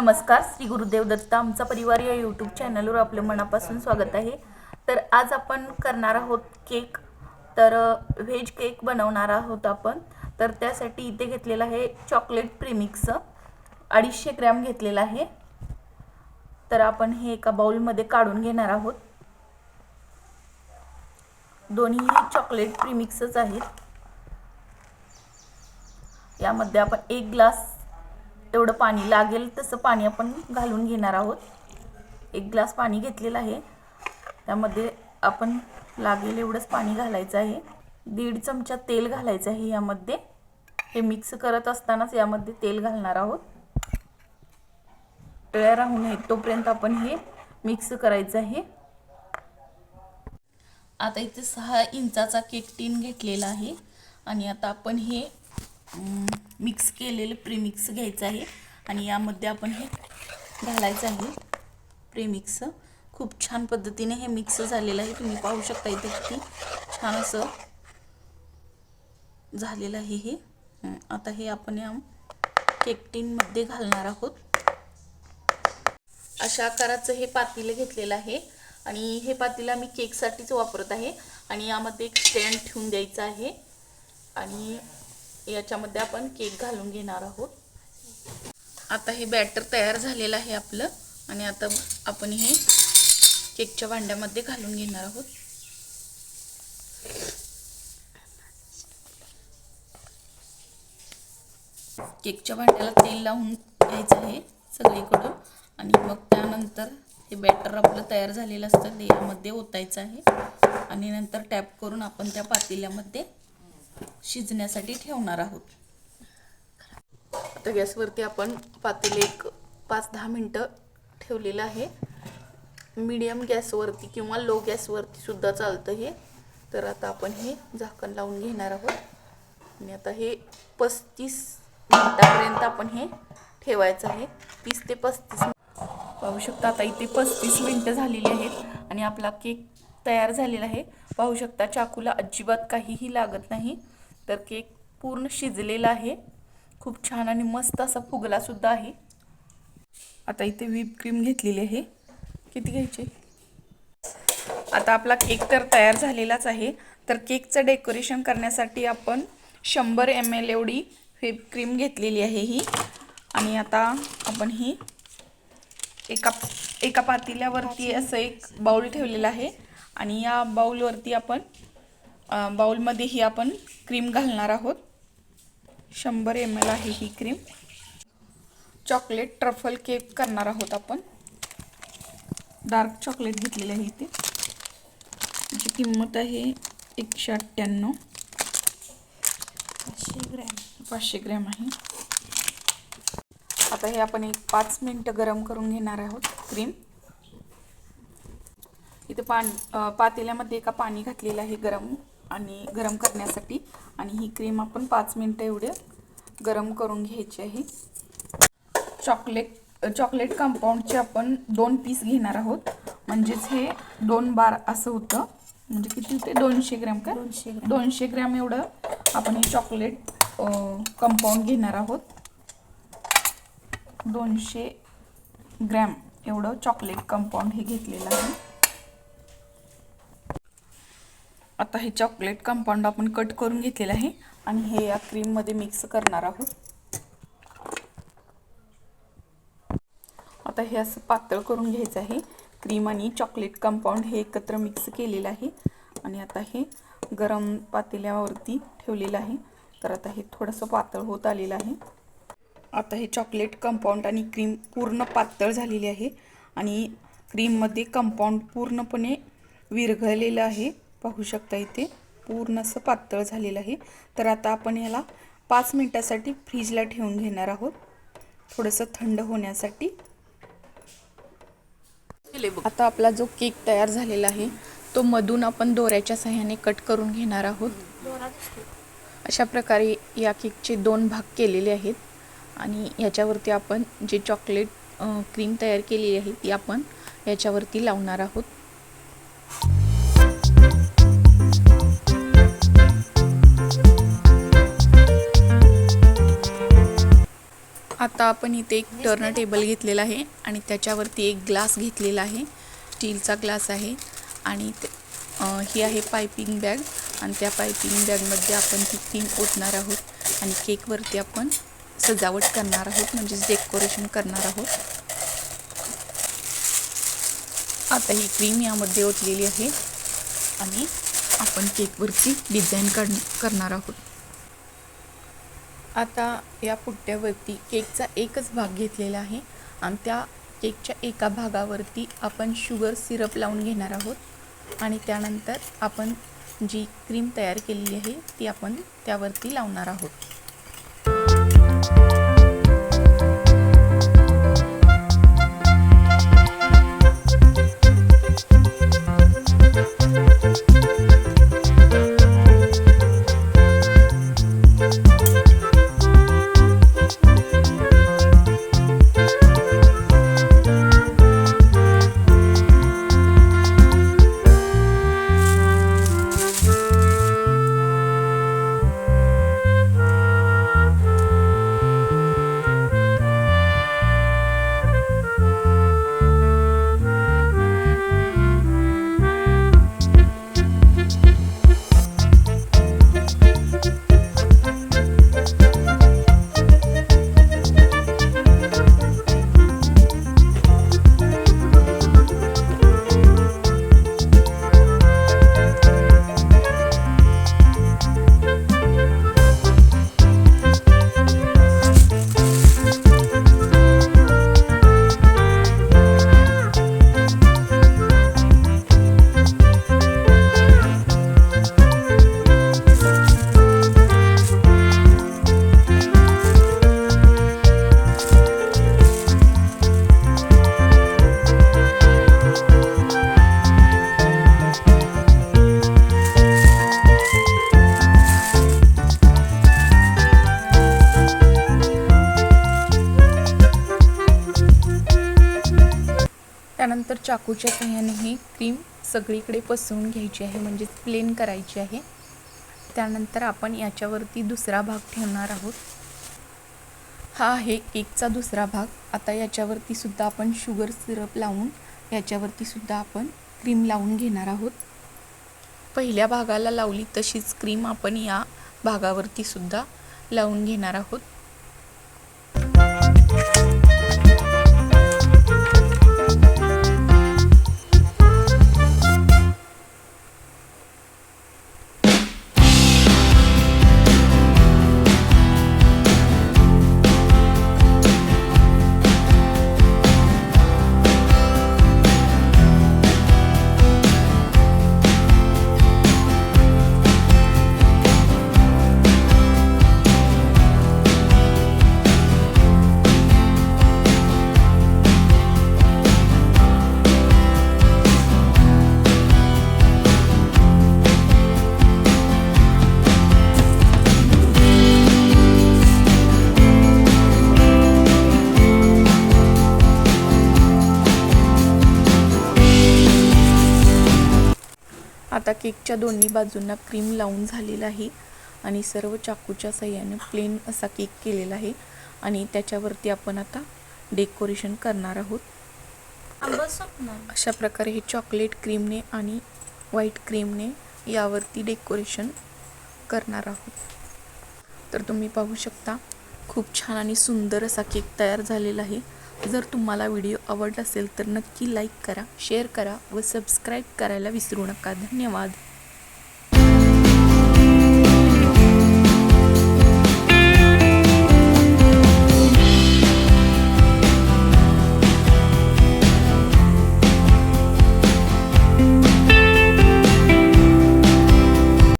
नमस्कार श्री गुरुदेव दत्त आमचा परिवार या यूट्यूब चॅनलवर आपलं मनापासून स्वागत आहे. तर आज आपण करणार आहोत केक. तर व्हेज केक बनवणार आहोत आपण. तर त्यासाठी इथे घेतलेलं आहे चॉकलेट प्रीमिक्स. अडीचशे ग्रॅम घेतलेलं आहे. तर आपण हे एका बाउलमध्ये काढून घेणार आहोत. दोन्ही चॉकलेट प्रीमिक्सच आहेत. यामध्ये आपण एक ग्लास तेवढं पाणी लागेल तसं पाणी आपण घालून घेणार आहोत. एक ग्लास पाणी घेतलेलं आहे. त्यामध्ये आपण लागेल एवढंच पाणी घालायचं आहे. दीड चमचा तेल घालायचं आहे यामध्ये. हे मिक्स करत असतानाच यामध्ये तेल घालणार आहोत. टळ्या राहू नये तोपर्यंत आपण हे मिक्स करायचं आहे. आता इथे सहा इंचाचा केक टीन घेतलेला आहे. आणि आता आपण हे मिक्स केलेलं प्रीमिक्स घ्यायचं आहे. आणि यामध्ये आपण हे घालायचं आहे. प्रीमिक्स खूप छान पद्धतीने हे मिक्स झालेलं आहे. तुम्ही पाहू शकता इथे किती छान असं झालेलं आहे हे. आता हे आपण या केक टीनमध्ये घालणार आहोत. अशा आकाराचं हे पातेलं घेतलेलं आहे. आणि हे पातेलं मी केकसाठीच वापरत आहे. आणि यामध्ये एक स्टँड ठेवून द्यायचं आहे. आणि याच्यामध्ये आपण केक घालून घेणार आहोत. आता हे बॅटर तयार झालेलं आहे आपलं. आणि आता आपण हे केकच्या भांड्यामध्ये घालून घेणार आहोत. केकच्या भांड्याला तेल लावून घ्यायचं आहे सगळीकडून आणि मग त्यानंतर हे बॅटर आपलं तयार झालेलं असतं ते यामध्ये ओतायचं आहे. आणि नंतर टॅप करून आपण त्या पातेल्यामध्ये शिजण्यासाठी ठेवणार आहोत. आता गॅसवरती आपण पातेले एक पाच दहा मिनटं ठेवलेलं आहे. मीडियम गॅसवरती किंवा लो गॅसवरती सुद्धा चालतं हे. तर आता आपण हे झाकण लावून घेणार आहोत. आणि आता हे पस्तीस मिनटापर्यंत आपण हे ठेवायचं आहे. तीस ते पस्तीस पाहू शकता आता इथे पस्तीस मिनटं झालेली आहेत आणि आपला केक तयार झालेला आहे. पाहू शकता चाकूला अजिबात काहीही लागत नाही. तर केक पूर्ण शिजलेला आहे. खूप छान आणि मस्त असा फुगलासुद्धा आहे. आता इथे व्हीप क्रीम घेतलेली आहे. किती घ्यायचे? आता आपला केक तर तयार झालेलाच आहे. तर केकचं डेकोरेशन करण्यासाठी आपण शंभर एम एल एवढी व्हीप क्रीम घेतलेली आहे ही. आणि आता आपण ही एका एका पातेल्यावरती असं एक बाऊल ठेवलेला आहे. आणि या बाऊलवरती आपण बाऊलमध्ये ही आपण क्रीम घालणार आहोत. शंभर एम एल आहे ही क्रीम. चॉकलेट ट्रफल केक करणार आहोत आपण. डार्क चॉकलेट घेतलेलं आहे इथे. त्याची किंमत आहे एकशे अठ्ठ्याण्णव. पाचशे ग्रॅम. पाचशे ग्रॅम आहे. आता हे आपण एक पाच मिनटं गरम करून घेणार आहोत क्रीम. इथे पाणी पातेल्यामध्ये एका पाणी घातलेलं आहे गरम आणि गरम करण्यासाठी. आणि ही क्रीम आपण पाच मिनटं एवढे गरम करून घ्यायची आहे. चॉकलेट चॉकलेट कंपाऊंडचे आपण दोन पीस घेणार आहोत. म्हणजेच हे दोन बार असं होतं. म्हणजे किती होते? दोनशे ग्रॅम का? दोनशे दोनशे ग्रॅम एवढं आपण हे चॉकलेट कंपाऊंड घेणार आहोत. दोनशे ग्रॅम एवढं चॉकलेट कंपाऊंड हे घेतलेलं आहे. आता हे चॉकलेट कंपाऊंड आपण कट करून घेतलेलं आहे आणि हे या क्रीममध्ये मिक्स करणार आहोत. आता हे असं पातळ करून घ्यायचं आहे. क्रीम आणि चॉकलेट कंपाऊंड हे एकत्र मिक्स केलेलं आहे. आणि आता हे गरम पातेल्यावरती ठेवलेलं आहे. तर आता हे थोडंसं पातळ होत आलेलं आहे. आता हे चॉकलेट कंपाऊंड आणि क्रीम पूर्ण पातळ झालेली आहे. आणि क्रीममध्ये कंपाऊंड पूर्णपणे विरघळलेलं आहे. पाहू शकता इथे. पूर्ण असं पातळ झालेलं आहे. तर आता आपण याला पाच मिनटासाठी फ्रीजला ठेवून घेणार आहोत. थोडंसं थंड होण्यासाठी. आता आपला जो केक तयार झालेला आहे तो मधून आपण दोऱ्याच्या सहाय्याने कट करून घेणार आहोत. अशा प्रकारे या केकचे दोन भाग केलेले आहेत. आणि याच्यावरती आपण जे चॉकलेट क्रीम तयार केलेली आहे ती आपण याच्यावरती लावणार आहोत. आता आपण इथे एक टर्न टेबल घेतलेला आहे आणि त्याच्यावरती एक ग्लास घेतलेला आहे. स्टीलचा ग्लास आहे आणि ही आहे पायपिंग बॅग आणि त्या पायपिंग बॅगमध्ये आपण ती क्रीम ओतणार आहोत आणि केकवरती आपण सजावट करणार आहोत म्हणजेच डेकोरेशन करणार आहोत. आता ही क्रीम यामध्ये ओतलेली आहे आणि आपण केकवरची डिझाईन काढ करणार आहोत. आता या पुट्ट्यावरती केकचा एकच भाग घेतलेला आहे. आणि त्या केकच्या एका भागावरती आपण शुगर सिरप लावून घेणार आहोत. आणि त्यानंतर आपण जी क्रीम तयार केलेली आहे ती आपण त्यावरती लावणार आहोत. चाकूच्या सहाय्याने ही क्रीम सगळीकडे पसरून घ्यायची आहे म्हणजेच प्लेन करायची आहे. त्यानंतर आपण याच्यावरती दुसरा भाग ठेवणार आहोत. हा आहे केकचा दुसरा भाग. आता याच्यावरती सुद्धा आपण शुगर सिरप लावून याच्यावरती सुद्धा आपण क्रीम लावून घेणार आहोत. पहिल्या भागाला लावली तशीच क्रीम आपण या भागावरती सुद्धा लावून घेणार आहोत. आता केकच्या दोन्ही बाजूंना क्रीम लावून झालेला आहे. आणि सर्व चाकूच्या सहाय्याने प्लेन असा केक केलेला आहे. आणि त्याच्यावरती आपण आता डेकोरेशन करणार आहोत. अशा प्रकारे हे चॉकलेट क्रीमने आणि व्हाईट क्रीमने यावरती डेकोरेशन करणार आहोत. तर तुम्ही पाहू शकता खूप छान आणि सुंदर असा केक तयार झालेला आहे. जर तुम्हाला व्हिडिओ आवडला असेल तर नक्की लाईक करा शेअर करा व सबस्क्राईब करायला विसरू नका. धन्यवाद.